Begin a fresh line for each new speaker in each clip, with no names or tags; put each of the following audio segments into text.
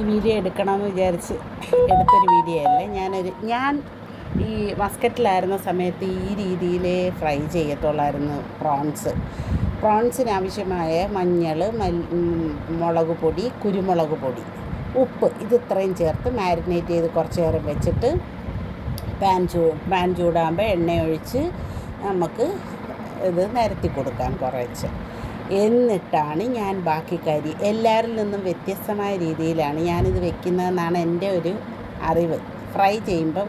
എടുക്കണമെന്ന് വിചാരിച്ച് എടുത്തൊരു വീഡിയോ അല്ലേ? ഞാനൊരു ഞാൻ ഈ മസ്കറ്റിലായിരുന്ന സമയത്ത് ഈ രീതിയിലേ ഫ്രൈ ചെയ്യത്തുള്ളായിരുന്നു പ്രോൺസ്. പ്രോൺസിന് ആവശ്യമായ മഞ്ഞൾ മുളക് പൊടി കുരുമുളക് പൊടി ഉപ്പ് ഇത് ഇത്രയും ചേർത്ത് മാരിനേറ്റ് ചെയ്ത് കുറച്ച് നേരം വെച്ചിട്ട് പാൻ ചൂ പാൻ ചൂടാകുമ്പോൾ എണ്ണയൊഴിച്ച് നമുക്ക് ഇത് നിരത്തി കൊടുക്കാം കുറച്ച്. എന്നിട്ടാണ് ഞാൻ ബാക്കി കരി. എല്ലാവരിൽ നിന്നും വ്യത്യസ്തമായ രീതിയിലാണ് ഞാനിത് വെക്കുന്നതെന്നാണ് എന്റെ ഒരു അറിവ്. ഫ്രൈ ചെയ്യുമ്പം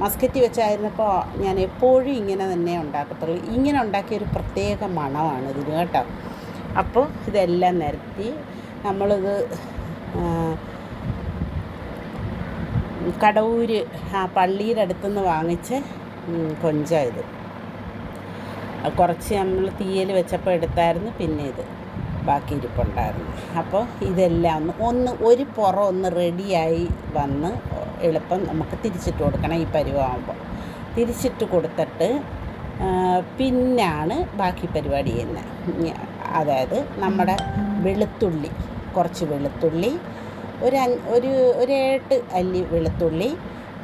മസ്കറ്റ് വെച്ചായിരുന്നപ്പോൾ ഞാൻ എപ്പോഴും ഇങ്ങനെ തന്നെ ഉണ്ടാക്കത്തുള്ളൂ. ഇങ്ങനെ ഉണ്ടാക്കിയ ഒരു പ്രത്യേക മണമാണ് ഇതിന് കേട്ടോ. അപ്പോൾ ഇതെല്ലാം നിരത്തി നമ്മളിത് കടവൂര് ആ പള്ളിയുടെ അടുത്തുനിന്ന് വാങ്ങിച്ച ഉം, കൊഞ്ചാ ഇത്. അത് കുറച്ച് നമ്മൾ തീയൽ വെച്ചപ്പോൾ എടുത്തായിരുന്നു പിന്നെ ഇത് ബാക്കി ഇരിപ്പുണ്ടായിരുന്നു. അപ്പോൾ ഇതെല്ലാം ഒന്ന് ഒന്ന് ഒരു പുറം ഒന്ന് റെഡിയായി വന്ന് എളുപ്പം നമുക്ക് തിരിച്ചിട്ട് കൊടുക്കണം ഈ പരുവാകുമ്പോൾ തിരിച്ചിട്ട് കൊടുത്തിട്ട് പിന്നാണ് ബാക്കി പരിപാടി ചെയ്യുന്നത് അതായത് നമ്മുടെ വെളുത്തുള്ളി കുറച്ച് വെളുത്തുള്ളി ഒരു ഒരു ഒരു ഏട്ട് അല്ലി വെളുത്തുള്ളി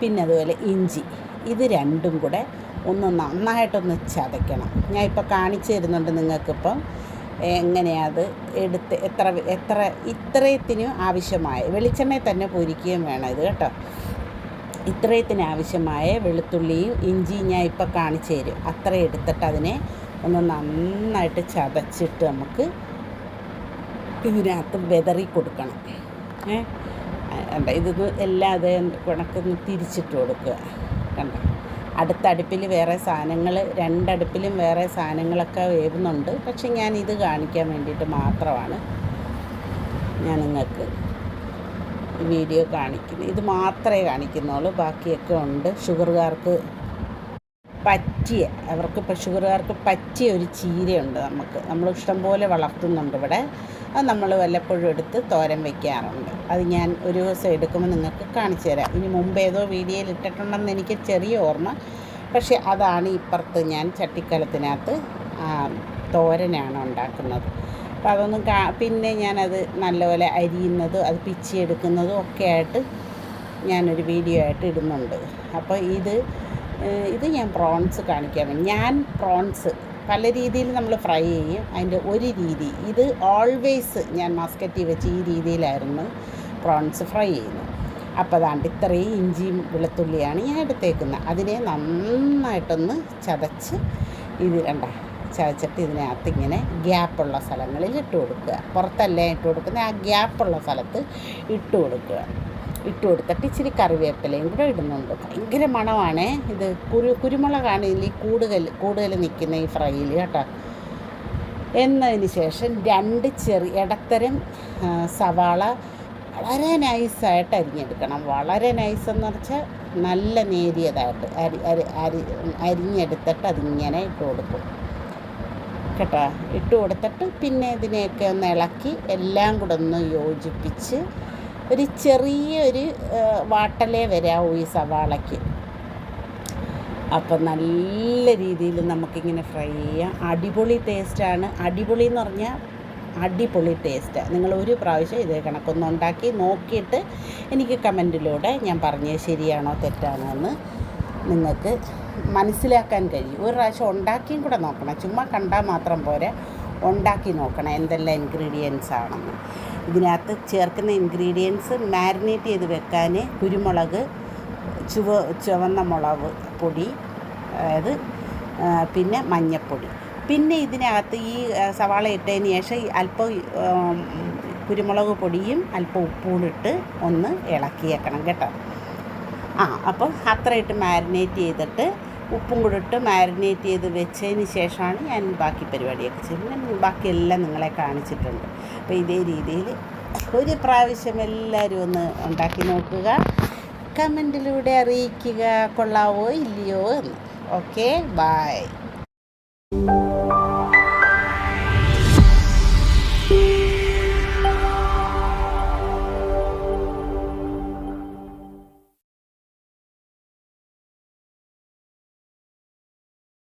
പിന്നെ അതുപോലെ ഇഞ്ചി. ഇത് രണ്ടും കൂടെ ഒന്ന് നന്നായിട്ടൊന്ന് ചതയ്ക്കണം. ഞാൻ ഇപ്പോൾ കാണിച്ചു തരുന്നുണ്ട് നിങ്ങൾക്കിപ്പം എങ്ങനെയത് എടുത്ത് എത്ര എത്ര ഇത്രയത്തിന് ആവശ്യമായ വെളിച്ചെണ്ണയിൽ തന്നെ പൊരിക്കുകയും വേണം ഇത് കേട്ടോ. ഇത്രയത്തിന് ആവശ്യമായ വെളുത്തുള്ളിയും ഇഞ്ചിയും ഞാൻ ഇപ്പോൾ കാണിച്ചു തരും. അത്ര എടുത്തിട്ട് അതിനെ ഒന്ന് നന്നായിട്ട് ചതച്ചിട്ട് നമുക്ക് ഇതിനകത്ത് വെതറി കൊടുക്കണം. ഏ കണ്ട? ഇതൊന്ന് എല്ലാം അത് കണക്കൊന്ന് തിരിച്ചിട്ട് കൊടുക്കുക. കണ്ട? അടുത്ത അടുപ്പിൽ വേറെ സാധനങ്ങൾ രണ്ടടുപ്പിലും വേറെ സാധനങ്ങളൊക്കെ വേവുന്നുണ്ട്. പക്ഷെ ഞാൻ ഇത് കാണിക്കാൻ വേണ്ടിയിട്ട് മാത്രമാണ് ഞാൻ നിങ്ങൾക്ക് വീഡിയോ കാണിക്കുന്നത്. ഇത് മാത്രമേ കാണിക്കുന്നുള്ളൂ. ബാക്കിയൊക്കെ ഉണ്ട്. ഷുഗറുകാർക്ക് പറ്റിയ അവർക്ക് ഷുഗറുകാർക്ക് പറ്റിയ ഒരു ചീരയുണ്ട് നമുക്ക്. നമ്മൾ ഇഷ്ടംപോലെ വളർത്തുന്നുണ്ട് ഇവിടെ. അത് നമ്മൾ വല്ലപ്പോഴും എടുത്ത് തോരൻ വയ്ക്കാറുണ്ട് അത് ഞാൻ ഒരു ദിവസം എടുക്കുമ്പോൾ നിങ്ങൾക്ക് കാണിച്ചു തരാം. ഇനി മുമ്പ് ഏതോ വീഡിയോയിൽ ഇട്ടിട്ടുണ്ടെന്ന് എനിക്ക് ചെറിയ ഓർമ്മ. പക്ഷേ അതാണ് ഇപ്പുറത്ത് ഞാൻ ചട്ടിക്കലത്തിനകത്ത് തോരനാണ് ഉണ്ടാക്കുന്നത്. അപ്പോൾ അതൊന്നും കാ പിന്നെ ഞാനത് നല്ലപോലെ അരിയുന്നതും അത് പിച്ചിയെടുക്കുന്നതും ഒക്കെ ആയിട്ട് ഞാനൊരു വീഡിയോ ആയിട്ട് ഇടുന്നുണ്ട്. അപ്പോൾ ഇത് ഇത് ഞാൻ പ്രോൺസ് കാണിക്കാൻ ഞാൻ പ്രോൺസ് പല രീതിയിൽ നമ്മൾ ഫ്രൈ ചെയ്യും. അതിന്റെ ഒരു രീതി ഇത് ഓൾവേസ് ഞാൻ മാസ്കറ്റി വെച്ച് ഈ രീതിയിലായിരുന്നു പ്രോൺസ് ഫ്രൈ ചെയ്യുന്നത്. അപ്പോൾ അതാണ്ട് ഇത്രയും ഇഞ്ചിയും വെളുത്തുള്ളിയാണ് ഞാൻ എടുത്തേക്കുന്നത്. അതിനെ നന്നായിട്ടൊന്ന് ചതച്ച് ഇത് കണ്ട ചതച്ചിട്ട് ഇതിനകത്ത് ഇങ്ങനെ ഗ്യാപ്പുള്ള സ്ഥലങ്ങളിൽ ഇട്ട് കൊടുക്കുക. പുറത്തല്ല ഇട്ട് കൊടുക്കുന്ന ആ ഗ്യാപ്പുള്ള സ്ഥലത്ത് ഇട്ട് കൊടുക്കുക. ഇട്ട് കൊടുത്തിട്ട് ഇച്ചിരി കറിവേപ്പിലയും കൂടെ ഇടുന്നുണ്ട്. ഭയങ്കര മണമാണ് ഇത്. കുരു കുരുമുളകാണ് ഇതിൽ കൂടുതൽ കൂടുതൽ നിൽക്കുന്ന ഈ ഫ്രൈയിൽ കേട്ടോ. എന്നതിന് ശേഷം രണ്ട് ചെറിയ ഇടത്തരം സവാള വളരെ നൈസായിട്ട് അരിഞ്ഞെടുക്കണം. വളരെ നൈസ് എന്ന് വെച്ചാൽ നല്ല നേരിയതായിട്ട് അരി അരി അരി അരിഞ്ഞെടുത്തിട്ട് അതിങ്ങനെ ഇട്ട് കൊടുക്കും. കേട്ടോ? ഇട്ട് കൊടുത്തിട്ട് പിന്നെ ഇതിനെയൊക്കെ ഒന്ന് ഇളക്കി എല്ലാം കൂടെ ഒന്ന് യോജിപ്പിച്ച് ഒരു ചെറിയൊരു വാട്ടലേ വരാവൂ ഈ സവാളയ്ക്ക്. അപ്പം നല്ല രീതിയിൽ നമുക്കിങ്ങനെ ഫ്രൈ ചെയ്യാം. അടിപൊളി ടേസ്റ്റാണ്. അടിപൊളി എന്ന് പറഞ്ഞാൽ അടിപൊളി ടേസ്റ്റ്. നിങ്ങൾ ഒരു പ്രാവശ്യം ഇതേ കണക്കൊന്ന് ഉണ്ടാക്കി നോക്കിയിട്ട് എനിക്ക് കമന്റിലൂടെ ഞാൻ പറഞ്ഞത് ശരിയാണോ തെറ്റാണോ എന്ന് നിങ്ങൾക്ക് മനസ്സിലാക്കാൻ കഴിയും. ഒരു പ്രാവശ്യം ഉണ്ടാക്കിയും കൂടെ നോക്കണം. ചുമ്മാ കണ്ടാൽ മാത്രം പോരെ. ഉണ്ടാക്കി നോക്കണം എന്തെല്ലാം ഇൻഗ്രീഡിയൻസ് ആണെന്ന്. ഇതിനകത്ത് ചേർക്കുന്ന ഇൻഗ്രീഡിയൻസ് മാരിനേറ്റ് ചെയ്ത് വെക്കാൻ കുരുമുളക് ചുവ ചുവന്ന മുളക് പൊടി അതായത് പിന്നെ മഞ്ഞൾപ്പൊടി പിന്നെ ഇതിനകത്ത് ഈ സവാള ഇട്ടതിന് ശേഷം അല്പം കുരുമുളക് പൊടിയും അല്പം ഉപ്പും ഇട്ട് ഒന്ന് ഇളക്കിയേക്കണം കേട്ടോ. ആ അപ്പം അത്രയിട്ട് മാരിനേറ്റ് ചെയ്തിട്ട് ഉപ്പും കൂടെ ഇട്ട് മാരിനേറ്റ് ചെയ്ത് വെച്ചതിന് ശേഷമാണ് ഞാൻ ബാക്കി പരിപാടിയൊക്കെ ചെയ്യുന്നത്. ഞാൻ ബാക്കിയെല്ലാം നിങ്ങളെ കാണിച്ചിട്ടുണ്ട്. അപ്പോൾ ഇതേ രീതിയിൽ ഒരു പ്രാവശ്യം എല്ലാവരും ഒന്ന് ഉണ്ടാക്കി നോക്കുക. കമന്റിലൂടെ അറിയിക്കുക. കൊള്ളാവോ ഇല്ലയോ എന്ന്. Okay bye